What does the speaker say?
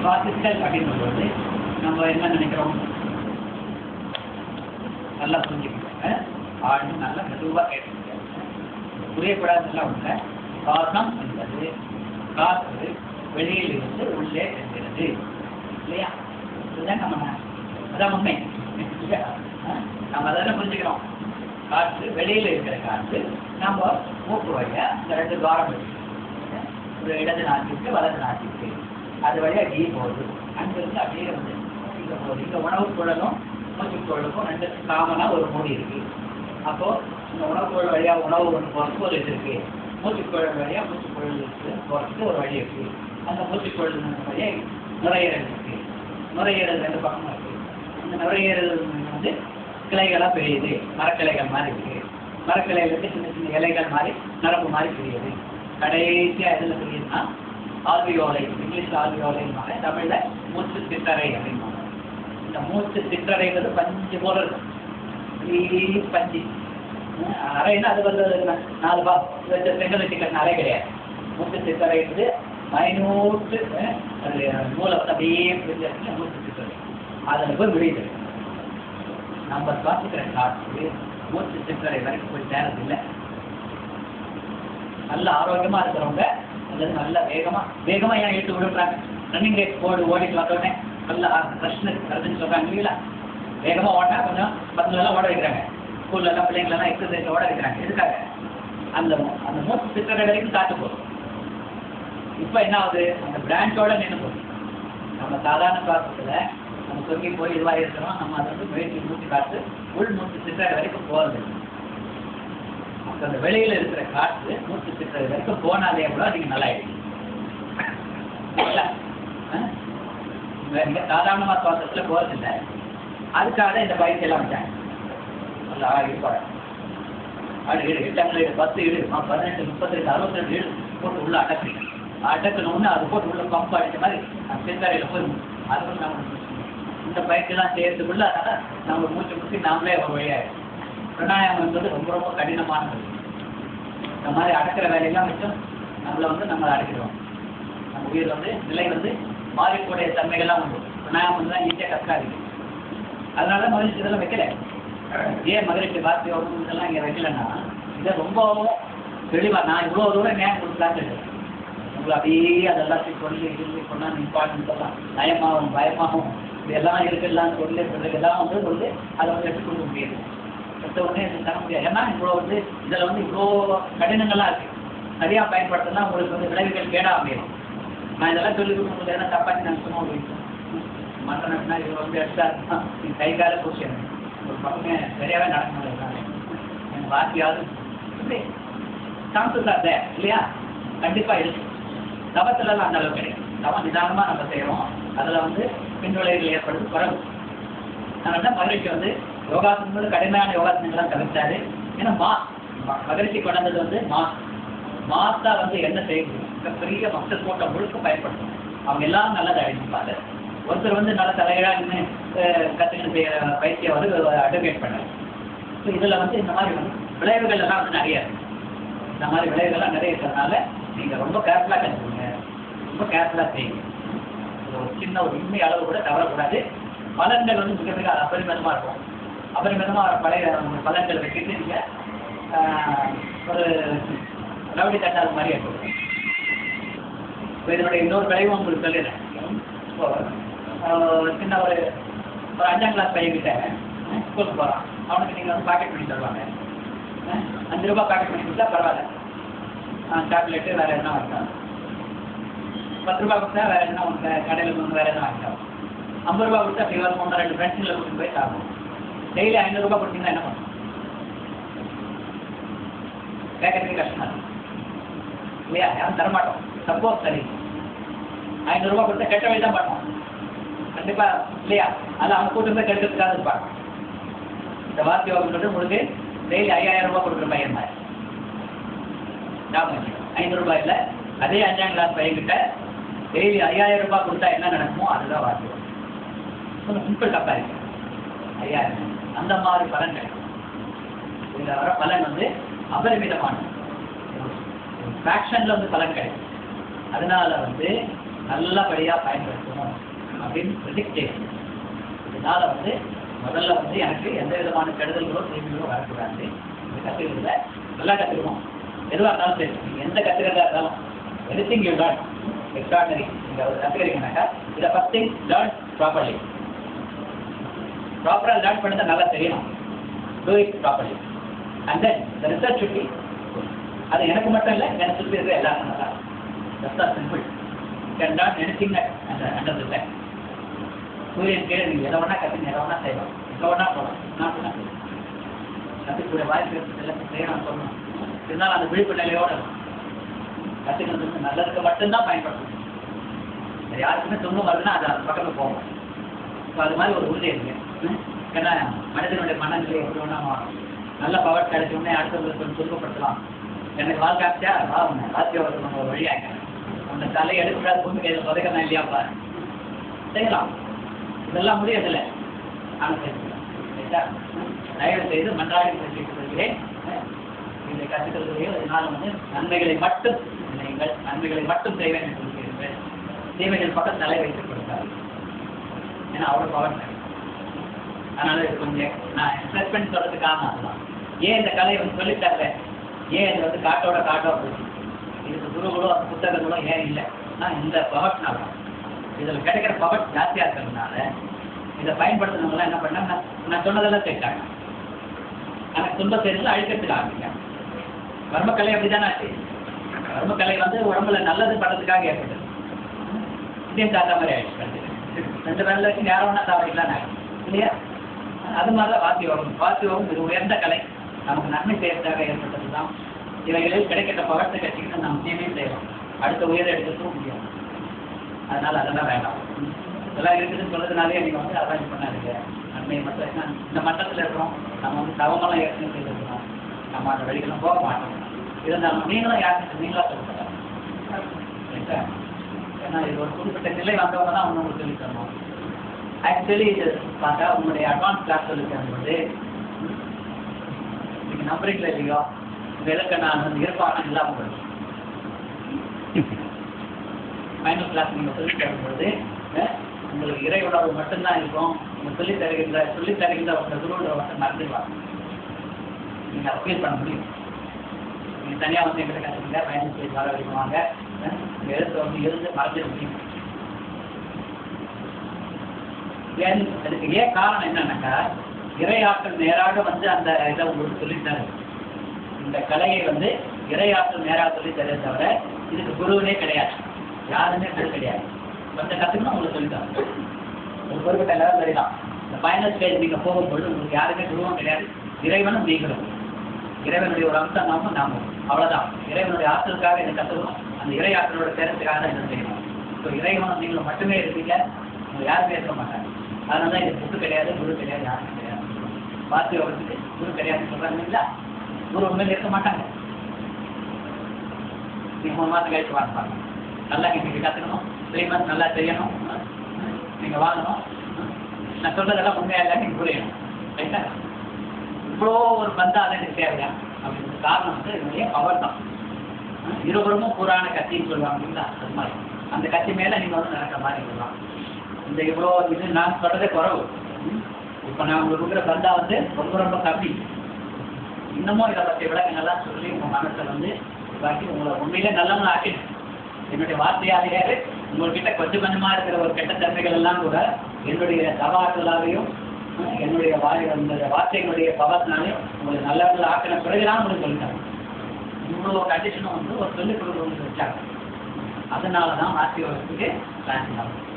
சுவாசித்தல் அப்படின்னு சொல்றது நம்ம என்ன நினைக்கிறோம்? நல்லா புரிஞ்சுக்கோங்க ஆழ்ந்து நல்லா மெதுவாக கேட்டுக்கோங்க புரியக்கூடாதுலாம் உள்ள காரணம் என்பது காற்று வெளியில் இருந்து உள்ளே செல்கிறது. இல்லையா? இதுதான் நம்ம அதான் உண்மை. நம்ம அதெல்லாம் புரிஞ்சுக்கிறோம். காற்று வெளியில் இருக்கிற காற்று நம்ம மூக்கு வழியாக இந்த ரெண்டு துவாரம் ஒரு இடது நாட்டிற்கு வலது நாட்டிற்கு அது வழியா டீ போகுது. அங்கிருந்து அப்படியே வந்து இங்க போகுது. இந்த உணவு குழலும் மூச்சு குழலுக்கும் ரெண்டு காமனா ஒரு மூடி இருக்கு. அப்போ இந்த உணவு குழல் வழியா உணவு ஒன்று போறதுக்கு ஒரு இது இருக்கு. மூச்சு குழல் வழியா மூச்சு குழல் இருக்கு. போறதுக்கு ஒரு வழி இருக்கு. அந்த மூச்சு குழல் வழியா நுரையீரல் இருக்கு. நுரையீரல் ரெண்டு பக்கமும் இருக்கு. அந்த நுரையீரல் வந்து கிளைகளா பெரியுது. மரக்கிளைகள் மாதிரி இருக்கு. மரக்கிளையில இருந்து சின்ன சின்ன இலைகள் மாதிரி நரம்பு மாதிரி பெரியது. கடைசியா எதுல பெரியதுன்னா ஆல்வியோலை இங்கிலீஷ் ஆல்வியோலைம்பாங்க தமிழ்ல மூச்சு சித்தரை அப்படிம்பாங்க இந்த மூச்சு சிற்றறைங்கிறது பஞ்சு போல இருக்கும். பஞ்சு. அறைன்னா அது வந்து நாலு பா செங்கல் வச்சுக்கிற அறை கிடையாது. மூச்சு சித்தரைன்றது மைனூட்டு அது நூலை வந்து அப்படியே பிரிஞ்சு மூச்சு சித்தரை அதில் போய் விழுது நம்ம சுவாசிக்கிற காற்று மூச்சு சிற்றறை வரைக்கும் போய் சேரதில்லை. நல்ல ஆரோக்கியமா இருக்கிறவங்க அல்லது நல்லா வேகமா வேகமா ஏன் எடுத்து விடுறாங்க? ரன்னிங் ரேஸ் ஓடு ஓடிட்டு வந்தோடனே நல்லா பிரச்சனை வருதுன்னு சொல்றாங்க இல்லைங்களா? வேகமா ஓடினா கொஞ்சம் பசங்களெல்லாம் ஓட வைக்கிறாங்க. ஸ்கூல்ல எல்லாம் பிள்ளைங்களெல்லாம் எக்ஸசைஸ் ஓட வைக்கிறாங்க. எதுக்காக? அந்த அந்த மூச்சு சிற்றறை வரைக்கும் காட்டு போகும் இப்போ என்ன ஆகுது? அந்த பிரான்ச்சோட நின்று போகுது. நம்ம சாதாரண சுவாசத்துல நம்ம சொங்கி போய் இதுவாக இருக்கிறோம் நம்ம அதை வந்து முயற்சி மூச்சு காத்து உள் மூச்சு சிற்றறை வரைக்கும் போகிறது அப்ப அந்த வெளியில இருக்கிற காற்று மூச்சு திட்டுறது வரைக்கும் போனாலே கூட நீங்க நல்லா நீங்க சாதாரணமா சுவாசத்துல போறதில்லை அதுக்காக இந்த பயிற்சி எல்லாம் வச்சாங்க. நல்லா இருப்பாங்க அது வீடு எட்டாம் ஏழு பத்து வீடு பதினெட்டு பதினெட்டு முப்பத்தெட்டு அறுபத்தி ரெண்டு வீடு போட்டு உள்ள அடக்குறீங்க அடக்கணும்னு அது போட்டு உள்ள பம்ப் அடிச்ச மாதிரி அந்த செந்தரையில் போய் அது நம்ம இந்த பைக்கெல்லாம் சேர்த்துக்குள்ள அதனால நம்ம மூச்சு முட்டி நாமளே ஒரு வழியாயிடும். பிரணாயம் என்பது ரொம்ப ரொம்ப கடினமானது. இந்த மாதிரி அடக்கிற வேலையெல்லாம் வச்சும் நம்மளை வந்து நம்ம அடக்கிடுவோம் நம்ம உயிர் வந்து நிலை வந்து மாறிக்கூடிய தன்மைகள்லாம் உண்டு. பிரணாயம் வந்து தான் ஈஸியாக கற்காது அதனால தான் மகிழ்ச்சி இதெல்லாம் வைக்கல. ஏன் மகிழ்ச்சி பாத்தி யோகம் இதெல்லாம் இங்கே வைக்கலன்னா இதை ரொம்பவும் தெளிவாக நான் இவ்வளோ தூரம் நேரம் கொடுக்கலான்னு இருக்கேன். உங்களை அப்படியே அதெல்லாத்தையும் சொல்லி சொல்லி கொண்டாந்து இம்பார்ட்டன்ஸ் எல்லாம் நயமாகவும் பயமாகவும் இதெல்லாம் இருக்குல்லாம் சொல்லி இதெல்லாம் வந்து சொல்லி அதை வந்து எடுத்து கொடுக்க முடியாது. மற்ற ஒன்றும் தர முடியாது ஏன்னா இவ்வளோ வந்து இதில் வந்து இவ்வளோ கடினங்கள்லாம் இருக்குது சரியாக பயன்படுத்தினா உங்களுக்கு வந்து விளைவுகள் கேடாக அமையும். நான் இதெல்லாம் சொல்லி கொடுக்கும்போது ஏன்னா தப்பாச்சு நான் சும்மா மற்ற மற்றனா இது வந்து எடுத்தா நீ கை கால பூச்சி ஒரு பக்கமே சரியாகவே நடக்க முடியாது என் வாத்தியாவது சான்சஸ் ஆர் தேர் இல்லையா? கண்டிப்பாக இருக்கு. தவத்துலலாம் அந்த அளவுக்கு கிடையாது. தவம் நிதானமாக நம்ம செய்கிறோம் அதில் வந்து பின்விளைவுகள் ஏற்படுறது குறைவு. அதனால தான் மகிழ்ச்சி வந்து யோகாசனங்களும் கடுமையான யோகாசனங்கள்லாம் தவிர்த்தாரு ஏன்னா மா மகிழ்ச்சி கொண்டது வந்து மாஸ் மாத்தா வந்து என்ன செய்யணும் மிகப்பெரிய மக்கள் கூட்டம் முழுக்க பயன்படுத்தும். அவங்க எல்லாரும் நல்லதை அழிப்பாங்க ஒருத்தர் வந்து நல்ல தலைகளாக நின்று கற்றுக்கிட்டு செய்யற பயிற்சியை வந்து அட்வொகேட் பண்ணாரு. ஸோ இதில் வந்து இந்த மாதிரி வந்து விளைவுகள் எல்லாம் வந்து நிறைய இருக்கு. இந்த மாதிரி விளைவுகள்லாம் நிறைய இருக்கிறதுனால நீங்கள் ரொம்ப கேர்ஃபுல்லாக கற்றுக்குங்க ரொம்ப கேர்ஃபுல்லாக செய்யுங்க. ஒரு சின்ன ஒரு உண்மை அளவு கூட தவறக்கூடாது. பலன்கள் வந்து மிக மிக அபரிமிதமாக இருக்கும். அபரிமிதமாக வர பழைய பலன்களை வச்சுட்டு நீங்கள் ஒரு ரவுடி தட்டாத மாதிரி இருக்கும் இப்போ இதனுடைய இன்னொரு விளைவும் உங்களுக்கு சொல்லிடுறேன். இப்போ சின்ன ஒரு ஒரு அஞ்சாம் கிளாஸ் பையன்கிட்ட ஸ்கூலுக்கு போகிறான் அவனுக்கு நீங்கள் வந்து பாக்கெட் பண்ணி தருவாங்க. அஞ்சு ரூபா பாக்கெட் பண்ணி கொடுத்தா பரவாயில்ல. சாக்லேட்டு வேறு என்ன வாங்கிக்கலாம். பத்து ரூபா கொடுத்தா வேறு என்ன உங்கள் கடையில் கொண்டு வேறு என்ன வாங்கிக்கலாம். ஐம்பது ரூபா கொடுத்தா அப்படி வரும். ரெண்டு ஃப்ரெண்ட்ஸுங்களை கூட்டிட்டு போய் சாப்பிடும் டெய்லி ஐநூறுரூபா கொடுத்தீங்கன்னா என்ன பண்ணும்? கேட்கறதுக்கு கஷ்டம் இல்லையா? யாரும் தரமாட்டோம். சப்போஸ் சரி. ஐநூறுரூவா கொடுத்தா கெட்ட வழி தான் பண்ணுவோம். கண்டிப்பாக இல்லையா? அது அவன் கூட்டம் தான் கெடுக்கிறதுக்காக இருப்பாங்க. இந்த வார்த்தை யோகம் உங்களுக்கு டெய்லி ஐயாயிரம் ரூபாய் கொடுக்குற பையன் மாதிரி. ஞாபகம் ஐநூறு ரூபாய் அதே அஞ்சாம் கிளாஸ் பையன்கிட்ட டெய்லி ஐயாயிரம் ரூபாய் கொடுத்தா என்ன நடக்குமோ அதுதான் வார்த்தை. கொஞ்சம் சிம்பிள் டப்பா இருக்கு. ஐயாயிரம். அந்த மாதிரி பலன் கிடைக்கும் இதுல வர பலன் வந்து அபரிமிதமானது. ஃபேக்ஷனில் வந்து பலன் கிடைக்கும் அதனால வந்து நல்லபடியாக பயன்படுத்தணும் அப்படின்னு ப்ரிடிக்ட் செய்யணும். இதனால வந்து முதல்ல வந்து எனக்கு எந்த விதமான கெடுதல்களோ தீமைகளோ வரக்கூடாது. இந்த கத்துக்கிறதுல நல்லா கற்றுக்கணும் எதுவாக இருந்தாலும் சரி. நீங்கள் எந்த கற்றுக்கிறதா இருந்தாலும் எனிதிங் யூ லேர்ன் எக்ஸ்ட்ராடனரி நீங்கள் ஒரு கற்றுக்கிறீங்கனாக்கா இதை ஃபஸ்ட் திங் லேர்ன் ப்ராப்பர்லி ப்ராப்பராக லேர்ன் பண்ணதை நல்லா தெரியணும். Do it properly and then the சுட்டி அது எனக்கு மட்டும் இல்லை எனக்கு சுற்றி இருக்கிற எல்லாருக்கும் நல்லா just are simple can learn anything அந்த அண்டர் இல்லை சூரியன் கீழே நீங்கள் எதை வேணால் கற்றுங்க எதை வேணால் செய்யலாம். எங்கே வேணால் போகலாம். நான் வேணா கற்றுக்கூடிய வாய்ப்பு இருக்குது. எல்லாத்தையும் செய்யணும் சொல்லணும் இருந்தாலும் அந்த விழிப்பு நிலையோடு கற்றுக்கிறது நல்லதுக்கு மட்டும்தான் பயன்படுத்தணும் இந்த யாருக்குமே துன்பம் வருதுன்னா அது அந்த பக்கத்தில் போகும். இப்போ அது மாதிரி ஒரு உறுதி இருக்கு. ம்? ஏன்னா மனிதனுடைய மனநிலை எப்படி நல்ல பவர் கிடைச்ச உடனே அடுத்தவங்களுக்கு கொஞ்சம் துன்பப்படுத்தலாம். எனக்கு வாழ்க்கை ஆச்சா வா உன்னை வாழ்க்கை ஒரு வழியாக அந்த உன்னை தலை எடுக்கூடாது பூமி கையில் புதைக்கணும் பாரு செய்யலாம். இதெல்லாம் முடியதில்லை ஆனால் செய்யலாம் ரைட்டா தயவு செய்து மன்றாடி கொள்கிறேன். இந்த கற்றுக்கிறதுலையோ இதனால் வந்து நன்மைகளை மட்டும் நீங்கள் நன்மைகளை மட்டும் செய்வேன் என்று சொல்கிறீர்கள் தீமைகள் பக்கம் தலை வைத்துக் கொடுத்தார்கள் ஏன்னா அவ்வளோ பவர் அதனால இது கொஞ்சம் நான் எக்ஸ்பிரஸ் பண்ணி காரணம் அதுதான். ஏன் இந்த கலையை வந்து சொல்லித்தரல ஏன் இது வந்து காட்டோட காட்டோ போச்சு? இதுக்கு குருகளோ அந்த புத்தகங்களோ ஏன் இல்லை? நான் இந்த பவர்னால இதில் கிடைக்கிற பவர் ஜாஸ்தியாக இருக்கிறதுனால இதை பயன்படுத்தினவங்களாம் என்ன பண்ணாங்க? நான் நான் சொன்னதெல்லாம் கேட்டாங்க. எனக்கு துன்பம் சேர்ந்து அழிக்கிறதுக்கு ஆரம்பிங்க. வர்மக்கலை அப்படிதானே ஆச்சு வர்மக்கலை வந்து உடம்புல நல்லது பண்றதுக்காக ஏற்பட்டது. இதே தாத்தா மாதிரி ஆயிடுச்சு கடைசியில. ரெண்டு பேர்ல வச்சு யாரும் வேணா சாப்பிடலாம் இல்லையா? அது மாதிரி தான் வாசி யோகம் வாசி யோகம் இது உயர்ந்த கலை. நமக்கு நன்மை செய்யறதுக்காக ஏற்பட்டது தான் இவைகளில் கிடைக்கிற பகத்தை கட்டிக்கிட்டு நாம் தீமையும் செய்யலாம் அடுத்த உயர் எடுத்துக்கவும் முடியும் அதனால அதெல்லாம் வேண்டாம். இதெல்லாம் இருக்குதுன்னு சொல்றதுனாலே நீங்க வந்து அதெல்லாம் இது பண்ணாதீங்க. நன்மையை மட்டும் இந்த மட்டத்தில் இருக்கிறோம். நம்ம வந்து தவமெல்லாம் ஏற்கனவே செய்திருக்கிறோம். நம்ம அந்த வழிக்கெல்லாம் போக மாட்டோம். இருந்தாலும் நீங்களும் யாருக்கு நீங்களா சரிங்களா? ஏன்னா இது ஒரு குறிப்பிட்ட நிலை வந்தவங்க தான் அவங்க உங்களுக்கு சொல்லி தரணும். ஆக்சுவலி இது பார்த்தா உங்களுடைய அட்வான்ஸ் கிளாஸ் சொல்லி தரும்போது நீங்க நம்புறீங்களா இல்லையோ? இந்த நான் வந்து இருப்பான இல்லாமல் போயிடும். ஃபைனல் கிளாஸ் நீங்கள் சொல்லி தரும்போது உங்களுக்கு இறை உணர்வு மட்டும்தான் இருக்கும். நீங்கள் சொல்லி தருகின்ற சொல்லி தருகின்ற உங்கள் குருவோட மட்டும் மறந்துடுவாங்க நீங்கள் அதை பண்ண முடியும். நீங்கள் தனியாக வந்து எங்கிட்ட கற்றுக்கிங்க ஃபைனல் ஸ்டேஜ் வர வரைக்கும் வாங்க வந்து இருந்து மறந்துட முடியும் ஏன் அதுக்கு ஏன் காரணம் என்னன்னாக்கா இறையாற்றல் நேராக வந்து அந்த இதை உங்களுக்கு சொல்லிட்டாரு இந்த கலையை வந்து இறையாற்றல் நேராக சொல்லி தரே தவிர இதுக்கு குருவனே கிடையாது. யாருமே குரு கிடையாது. கொஞ்சம் கற்றுக்கணும் உங்களுக்கு சொல்லிட்டாங்க ஒரு குறிப்பிட்ட லெவல் வரைதான் இந்த ஃபைனல் ஸ்டேஜ் நீங்கள் போகும்பொழுது உங்களுக்கு யாருமே குருவும் கிடையாது. இறைவனும் நீங்களும். இறைவனுடைய ஒரு அம்சம் நாமும் நாமும் அவ்வளவுதான். இறைவனுடைய ஆற்றலுக்காக இதை கற்றுக்கணும் அந்த இறையாற்றலோட சேரத்துக்காக தான் இதை செய்யணும் ஸோ இறைவன் நீங்களும் மட்டுமே இருப்பீங்க உங்க யாருமே இருக்க மாட்டாங்க. அதனால தான் இது புக்கு கிடையாது குரு கிடையாது யாருமே கிடையாது. பார்த்து யோகத்துக்கு குரு கிடையாது சொல்கிறாங்க இல்லைங்களா? குரு உண்மையில் இருக்க மாட்டாங்க. நீங்கள் மூணு மாதம் கழிச்சு வாங்க நல்லா நீங்கள் கற்றுக்கணும் த்ரீ மந்த்ஸ் நல்லா செய்யணும் நீங்கள் வாங்கணும். நான் சொல்கிறதெல்லாம் உண்மையாக இல்லை நீங்கள் புரியணும். ரைட்டா? இவ்வளோ ஒரு பந்தா அதை எனக்கு தேவையா? அப்படின்ற காரணம் வந்து என்னுடைய பவர் தான். இருபுறமும் புராண கத்தின்னு சொல்லுவாங்க இல்லைங்களா? அது மாதிரி. அந்த கத்தி மேல நீங்க வந்து நடக்கிற மாதிரி சொல்லலாம் இந்த இவ்வளோ இது நான் சொல்றதே குறவு. இப்போ நான் உங்களுக்கு இருக்கிற பந்தா வந்து ரொம்ப ரொம்ப கம்மி. இன்னமும் இதை பற்றி விளக்கங்கள்லாம் சொல்லி உங்கள் மனசை வந்து பாக்கி உங்களை உண்மையிலே நல்லவங்க ஆக்கிடு என்னுடைய வார்த்தையாலேயே உங்கள்கிட்ட கொஞ்சம் கொஞ்சமாக இருக்கிற ஒரு கெட்ட தன்மைகள் எல்லாம் கூட என்னுடைய சவால்களாலையும் என்னுடைய வாய் அந்த வார்த்தைகளுடைய பவத்தினாலையும் உங்களுக்கு நல்லவர்கள் ஆக்கின பிறகுதான் உங்களுக்கு சொல்லிட்டாங்க இவ்வளோ கண்டிஷனும் வந்து ஒரு சொல்லிக் கொடுக்குறவங்களுக்கு வச்சாங்க அதனால தான் ஆசீர்வாதத்துக்கு பிளான் ஆகும்